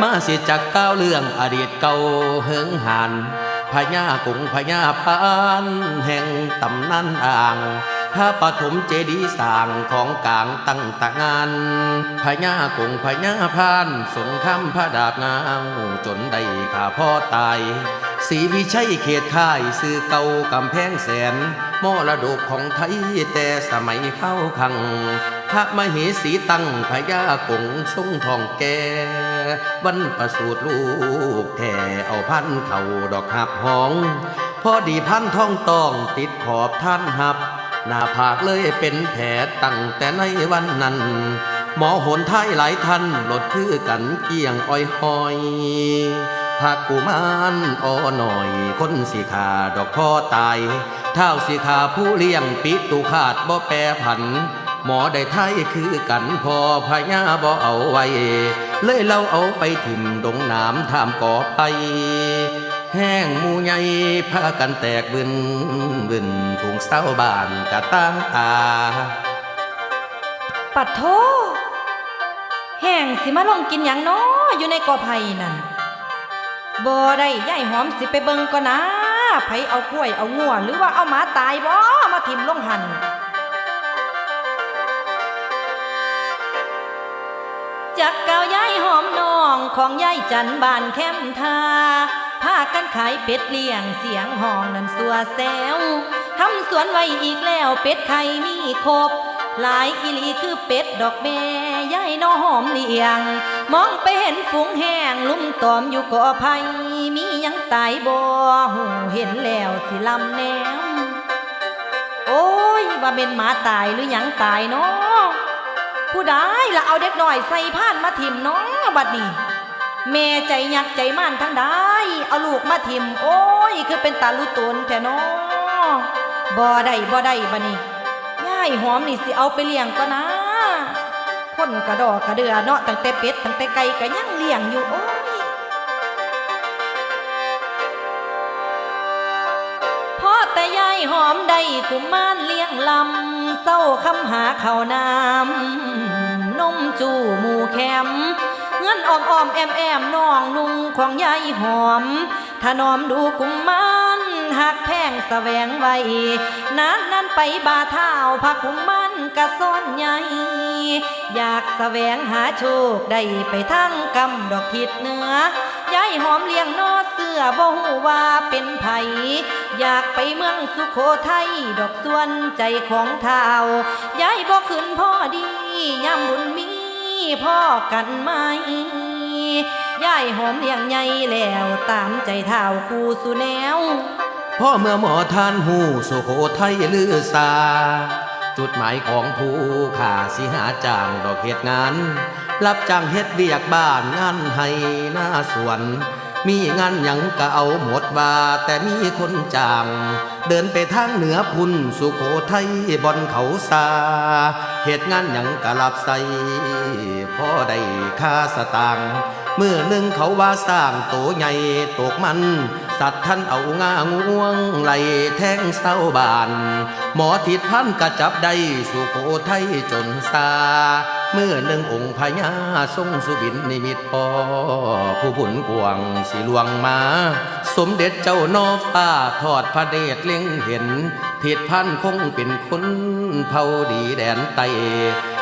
มาสิจักก้าวเรื่องอดีตเก่าเฮิงหานพญากุงพญาพานแห่งตำนานอ่างพระปฐมเจดีย์สร้างของกลางตั้งตะงานพญากุงพญาพานสงครามพระดาบงาวจนได้ข้าพ่อตายศรีวิชัยเขตค่ายสื่อเก่ากำแพงแสนมรดกของไทยแต่สมัยเข้าคัง พระมเหสีตั้งพญากงทรงทองแก่ วันประสูติลูกแท่เอาพันเข่าดอกหับห้อง พอดีพันท่องตองติดขอบท่านหับ หน้าผากเลยเป็นแผลตั้งแต่ในวันนั้น หมอโหนไทยหลายท่านลดคือกันเกี่ยงอ้อยหอยผักกุมารอ้อหน่อย คนสีขาดอกพ่อตายเท้าสีขาผู้เลี้ยงปิตุขาดบ่แปรผัน หมอได้ไทยคือกันพอพญาบ่เอาไว้ เลยเราเอาไปถิ่มดงน้ำทามก่อไผแห้งมูใหญ่พากันแตกบึนบึนถุงเศร้าบ้านกะตั้งตา ปัดโทแห้งสิมาลงกินหยังน้ออยู่ในกอไผ่นั่นบ่ได้ยายหอมสิไปเบิ่งก่อนนะไผเอากล้วยเอางัวหรือว่าเอาหมาตายบ่มาทิ่มลงหัน จากเก่ายายหอมน้องของยายจันบานแคมทาพากันขายเป็ดเลี้ยงเสียงห้องนั้นสัวแซวทำสวนไว้อีกแล้วเป็ดไข่มีครบ หลายอีลีคือเป็ดดอกแม่ยายน้อหอมเลี้ยง มองไปเห็นฝูงแห้งลุ่มตอมอยู่ก่อไผ่มียังตายบ่หูเห็นแล้วสิลำแนมโอ้ยว่าเป็นหมาตายหรือยังตายเนาะ ผู้ใดละเอาเด็กหน่อยใส่ผ้านมาถิ่มเนาะบัดนี้แม่ใจยักใจม่านทั้งได้เอาลูกมาถิ่มโอ้ย คือเป็นตาลุตนแท้น้อบ่ได้บ่ได้บัดนี้ย่ายหอมนี่สิเอาไปเลี้ยงก็นะ คนกระดอกกระเดือเนาะตั้งแต่เป็ดตั้งแต่ไก่ก็ยังเลี้ยงอยู่โอ้ายหอมได้กุมารเลี้ยงลำเศร้าคำหาข้าวน้ำนมจูหมูแคมเงินอ้อมอ้อมแอมแอมน้องนุ่งของยายหอมถนอมดูกุมมันหักแพงสแสวงไว้นานนั้นไปบาเท้าพักกุมมันกะซ่อนใหญ่อยากสแสวงหาโชคได้ไปทั้งกำดอกทิดเหนือ ยายหอมเลี้ยงนอเสื้อบ่หูว่าเป็นไผอยากไปเมืองสุโขทัยดอกส่วนใจของเท้ายายบ่ขึ้นพ่อดียามบุญมีพ่อกันไหมยายหอมเลี้ยงใหญ่แล้วตามใจเท้าคู่สุแนวพ่อเมื่อหมอท่านหูสุโขทัยลือซาจุดหมายของผู้ข่าสิหาจ้างดอกเหตุงาน รับจ้างเฮ็ดเวียกบ้านงานให้หน้าสวน มีงานหยังก็เอาหมดว่าแต่มีคนจ้างเดินไปทางเหนือพุ่นสุโขทัยบอนเขาซาเหตุงานหยังก็รับใส่อได้ค่าสตางค์เมื่อหนึ่งเขาว่าสร้างโตใหญ่ตกมัน สัตว์ท่านเอางางวงไหลแทงเศร้าบาน หมอทิดพันกระจับได้สุโขทัยจนซา เมื่อหนึ่งองค์พญาทรงสุบินนิมิตพอผู้บุญกวางสิลวงมา สมเด็จเจ้านอฟ้าทอดพระเดชเล็งเห็นทิดพันคงเป็นคนเผาดีแดนไต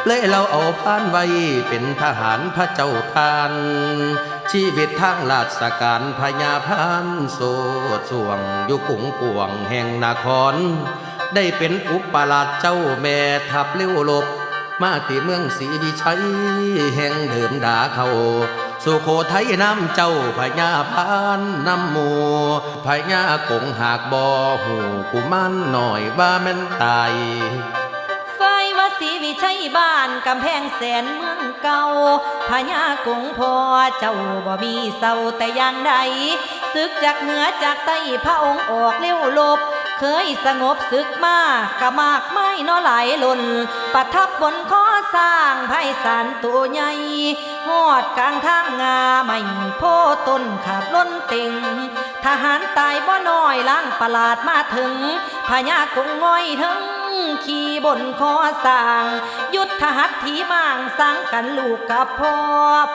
เลยเราเอาพานไว้เป็นทหารพระเจ้าทาน ชีวิตทางราชการพญาพานโสดสวงอยู่กุงกวงแห่งนคร ได้เป็นอุปราชเจ้าแม่ทัพเลี้ยวลบ มาที่เมืองศรีวิชัยแห่งเดิมดาเขาสุโขทัยน้ำเจ้าพญาพานน้ำมูพญากงหากบอหูกุมันหน่อยว่าแมันตายไฟว่าสีวิชัยบ้านกำแพงแสนเมืองเก่าพญากงพอเจ้าบ่มีเศร้าแต่อย่างใดศึกจากเหนือจากใต้พระองค์ออกเลี้ยวลบ เคยสงบศึกมากกะมากไม่น้อหลหล่นประทับบนข้อสร้างไพศาลตัวใหญ่หอดกลางทางงาไม่โพต้นขาดล้นเต็งทหารตายบ่น้อยล้างประหลาดมาถึงพญากงง่อยถึงขี่บนคอสร้าง ยุททหัตถีมางสร้างกันลูกกับพ่อ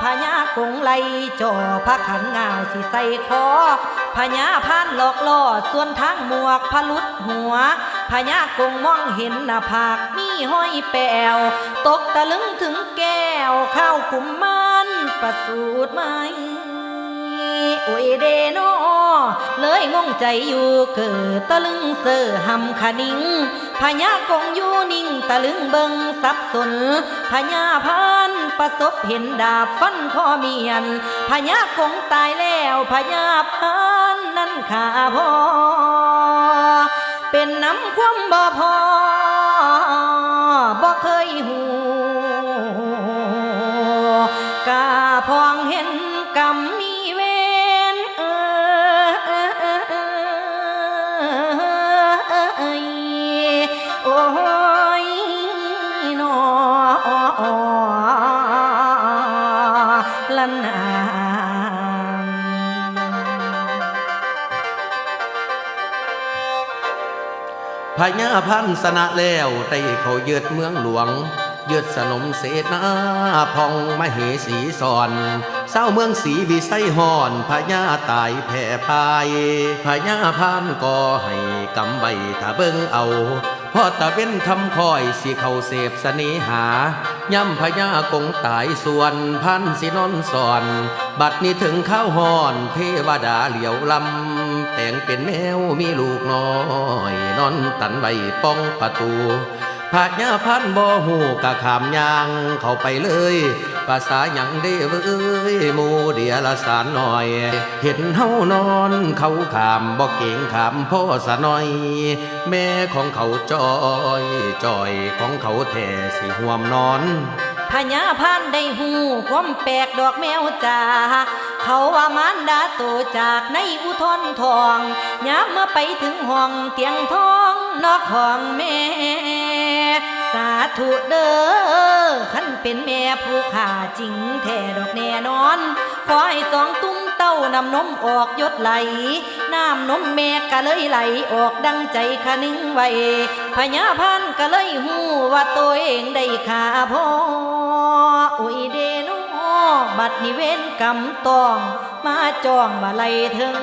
พญากงไลจ่อพระขันงาวสิใส่คอ พญาพานหลอกล่อส่วนทางหมวกพลุดหัวพญากงมองเห็นหน้าผากมีห้อยแปวตกตะลึงถึงแก้วข้าวกุมมันประสูตรไหมโอ้ยเดโนเลยงงใจอยู่เกิดตะลึงเสือหำขะนิงพญากงอยู่นิ่งตะลึงเบิงสับสนพญาพันประสบเห็นดาบฟันคอเมียนพญากงตายแล้วพญาพัน นั้นขาพอ เป็นน้ำความบ่พอบ่เคยหู พญาพันสนะแล้วได้เขายึดเมืองหลวงยึดสนมเสนาพองมเหสีสอนเศร้าเมืองสีวิไสหอนพญาตายแผ่พายพญาพันก็ให้กำไว้ถ้าเบิ่งเอาพอตะเว้นคำคอยสิเขาเสพเสน่หาย่ำพญากงตายส่วนพันสินอนสอน บัดนี้ถึงข้าวหอนเทวดาเหลียวลำ แต่งเป็นแมวมีลูกน้อย นอนตันใบป้องประตูผาดยาพันบ่หูกะขามยางเข้าไปเลย ภาษาหยังได้เว้ยมูเดียละสารหน่อย เห็นเฮานอนเขาขามบ่เก่งขามพ่อสะหน่อย แม่ของเขาจอยจอยของเขาแท่สิห่วมนอนพญาพันได้หูความแปลกดอกแมวจ่า เขาว่ามารดาโตจากในอุทนทองย้ำเมื่อไปถึงห้องเตียงทองนอกห้องแม่ สาธุเด้อขันเป็นแม่ผู้ข่าจริงแท้ดอกแน่นอน ขอให้สองตุ้มเต้านำนมออกยดไหล น้ำนมแม่ก็เลยไหลออกดังใจคะนึงไว้พญาพันธ์ก็เลยหูว่าตัวเองได้ขาพ่อโอ้ยเดโน บัดนิเวนกำตอง มาจองมาไลถึง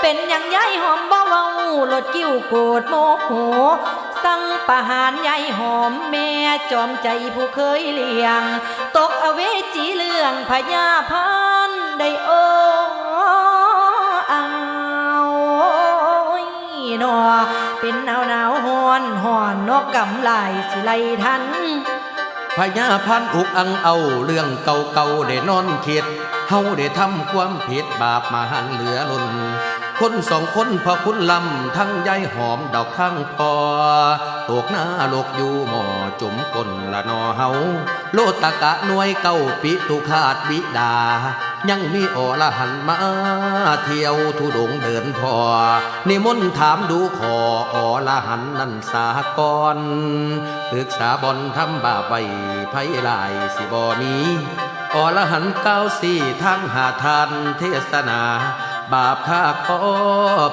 เป็นอย่างยายหอมบ่เว้าลดกิ้วโกรธโมโห สั่งประหารยายหอมแม่จอมใจผู้เคยเลี้ยง ตกอเวจีเรื่องพญาพันได้โอ้เอาหนอเป็นหนาวหนาวหอนหอนนกกำไหลายสิไลทัน พญาพันอุกอังเอาเรื่องเก่าๆได้นอนคิดเฮาได้ทำความผิดบาปมาหันเหลือล้นคนสองคนพอคุณลำทั้งยายหอมดอกทั้งพอตกหน้าโลกอยู่หมอจุ่มก้นละนอเฮาโลตะกะน่วยเก่าปิตุคาดบิดา ยังมีอละหันมาเที่ยวทุดงเดินพอนิมนต์ถามดูขออละหันนั่นสากรปรึกษาบอนทำบาปไว้ไผลายสิบอมีอรหันเก้าสี่ทั้งหาทานเทศนา บาปข้าขอ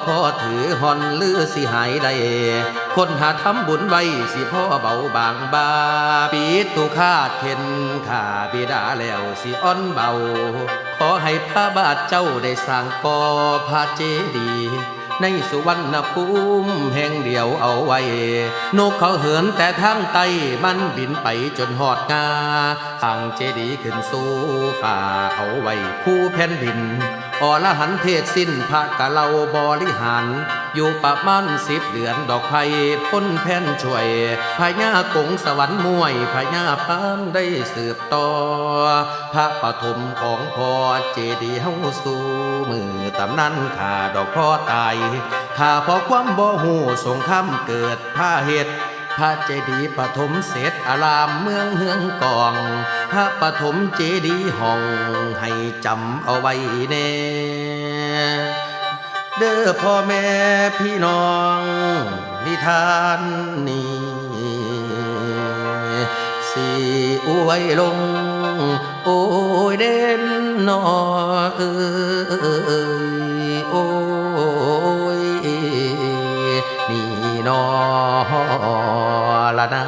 พ่อถือหอนลือสิหายได้คนหาทำบุญไว้สิพ่อเบาบางบาปีตุคาดเข็นข้าบิดาแล้วสิอ่อนเบา ขอให้พระบาทเจ้าได้สร้างก่อพระเจดีย์ในสุวรรณภูมิแห่งเดียวเอาไว้ นกเขาเหินแต่ทางไตมันบินไปจนหอดงาสร้างเจดีย์ขึ้นสู่ฝ่าเอาไว้คู่แผ่นดิน อรหันเทศสิ้นพระกะเราบริหาร อยู่ประมาณสิบเดือนดอกไผ่พ้นแผ่นช่วยพญากงสวรรค์มวยพญาพานได้สืบต่อ พระปฐมของพ่อเจดีเฮาสู่มือตำนั้นข้าดอกพ่อตายข้าพอความบ่หูสงครามเกิดผ้าเหตุ พระเจดีย์ปฐมเสร็จอารามเมืองเฮืองกอง พระปฐมเจดีย์ห้องให้จำเอาไว้แน่เด้อพ่อแม่พี่น้องนิทานนี้สีอวยลง โอ้ยเด่นนอเอ้ย นอละนา